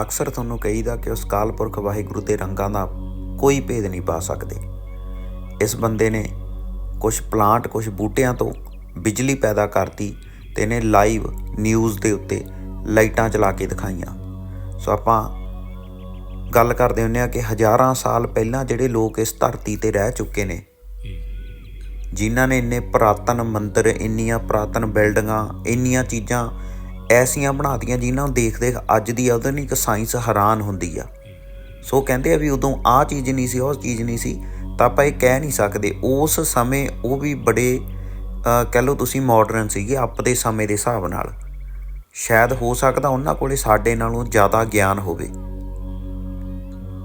ਅਕਸਰ ਤੁਹਾਨੂੰ ਕਹੀਦਾ ਕਿ ਉਸ ਕਾਲ ਪੁਰਖ ਵਾਹਿਗੁਰੂ ਦੇ ਰੰਗਾਂ ਦਾ ਕੋਈ ਭੇਦ ਨਹੀਂ ਪਾ ਸਕਦੇ। ਇਸ ਬੰਦੇ ਨੇ ਕੁਝ ਪਲਾਂਟ ਕੁਝ ਬੂਟਿਆਂ ਤੋਂ ਬਿਜਲੀ ਪੈਦਾ ਕਰਤੀ ਤੇ ਇਹਨੇ ਲਾਈਵ ਨਿਊਜ਼ ਦੇ ਉੱਤੇ ਲਾਈਟਾਂ ਚਲਾ ਕੇ ਦਿਖਾਈਆਂ। ਸੋ ਆਪਾਂ ਗੱਲ ਕਰਦੇ ਹੁੰਨੇ ਆ ਕਿ ਹਜ਼ਾਰਾਂ ਸਾਲ ਪਹਿਲਾਂ ਜਿਹੜੇ ਲੋਕ ਇਸ ਧਰਤੀ ਤੇ ਰਹਿ ਚੁੱਕੇ ਨੇ, ਜਿਨ੍ਹਾਂ ਨੇ ਇੰਨੇ ਪੁਰਾਤਨ ਮੰਦਰ, ਇੰਨੀਆਂ ਪੁਰਾਤਨ ਬਿਲਡਿੰਗਾਂ, ਇੰਨੀਆਂ ਚੀਜ਼ਾਂ ਐਸੀਆਂ ਬਣਾਤੀਆਂ ਜਿਨ੍ਹਾਂ ਨੂੰ ਦੇਖ ਦੇਖ ਅੱਜ ਦੀ ਆਧੁਨਿਕ ਸਾਇੰਸ ਹੈਰਾਨ ਹੁੰਦੀ ਆ। ਸੋ ਕਹਿੰਦੇ ਆ ਵੀ ਉਦੋਂ ਆਹ ਚੀਜ਼ ਨਹੀਂ ਸੀ, ਉਹ ਚੀਜ਼ ਨਹੀਂ ਸੀ, ਤਾਂ ਆਪਾਂ ਇਹ ਕਹਿ ਨਹੀਂ ਸਕਦੇ। ਉਸ ਸਮੇਂ ਉਹ ਵੀ ਬੜੇ ਕਹਿ ਲਓ ਤੁਸੀਂ ਮਾਡਰਨ ਸੀਗੇ, ਆਪ ਦੇ ਸਮੇਂ ਦੇ ਹਿਸਾਬ ਨਾਲ। ਸ਼ਾਇਦ ਹੋ ਸਕਦਾ ਉਹਨਾਂ ਕੋਲੇ ਸਾਡੇ ਨਾਲੋਂ ਜ਼ਿਆਦਾ ਗਿਆਨ ਹੋਵੇ।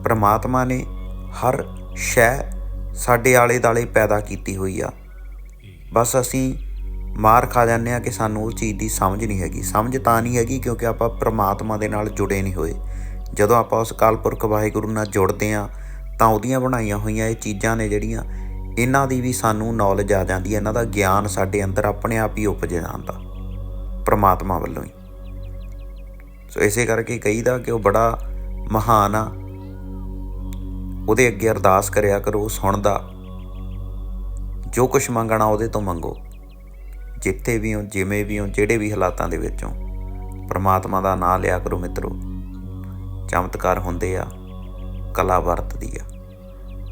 ਪ੍ਰਮਾਤਮਾ ਨੇ ਹਰ ਸ਼ੈ ਸਾਡੇ ਆਲੇ ਦਾਲੇ ਪੈਦਾ ਕੀਤੀ ਹੋਈ ਆ। ਬਸ ਅਸੀਂ ਮਾਰ ਖਾ ਜਾਂਦੇ ਆ ਕਿ ਸਾਨੂੰ ਉਹ ਚੀਜ਼ ਦੀ ਸਮਝ ਨਹੀਂ ਹੈਗੀ। ਸਮਝ ਤਾਂ ਨਹੀਂ ਹੈਗੀ ਕਿਉਂਕਿ ਆਪਾਂ ਪ੍ਰਮਾਤਮਾ ਦੇ ਨਾਲ ਜੁੜੇ ਨਹੀਂ ਹੋਏ। ਜਦੋਂ ਆਪਾਂ ਉਸ ਕਾਲਪੁਰਖ ਵਾਹਿਗੁਰੂ ਨਾਲ ਜੁੜਦੇ ਆ, ਤਾਂ ਉਹਦੀਆਂ ਬਣਾਈਆਂ ਹੋਈਆਂ ਇਹ ਚੀਜ਼ਾਂ ਨੇ ਜਿਹੜੀਆਂ ਇਹਨਾਂ ਦੀ ਵੀ ਸਾਨੂੰ ਨੌਲੇਜ ਆ ਜਾਂਦੀ ਹੈ। ਇਹਨਾਂ ਦਾ ਗਿਆਨ ਸਾਡੇ ਅੰਦਰ ਆਪਣੇ ਆਪ ਹੀ ਉਪਜ ਜਾਂਦਾ ਪ੍ਰਮਾਤਮਾ ਵੱਲੋਂ ਹੀ। ਸੋ ਇਸੇ ਕਰਕੇ ਕਹੀਦਾ ਕਿ ਉਹ ਬੜਾ ਮਹਾਨ ਆ। ਉਹਦੇ ਅੱਗੇ ਅਰਦਾਸ ਕਰਿਆ ਕਰੋ, ਸੁਣਦਾ। ਜੋ ਕੁਝ ਮੰਗਣਾ ਉਹਦੇ ਤੋਂ ਮੰਗੋ। ਜਿੱਥੇ ਵੀ ਹੋ, ਜਿਵੇਂ ਵੀ ਹੋ, ਜਿਹੜੇ ਵੀ ਹਾਲਾਤਾਂ ਦੇ ਵਿੱਚ ਹੋ, ਪ੍ਰਮਾਤਮਾ ਦਾ ਨਾਮ ਲਿਆ ਕਰੋ ਮਿੱਤਰੋ। ਚਮਤਕਾਰ ਹੁੰਦੇ ਆ, ਕਲਾ ਵਰਤਦੀ ਆ।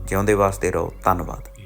ਜਿਉਂਦੇ ਵਾਸਤੇ ਰਹੋ। ਧੰਨਵਾਦ।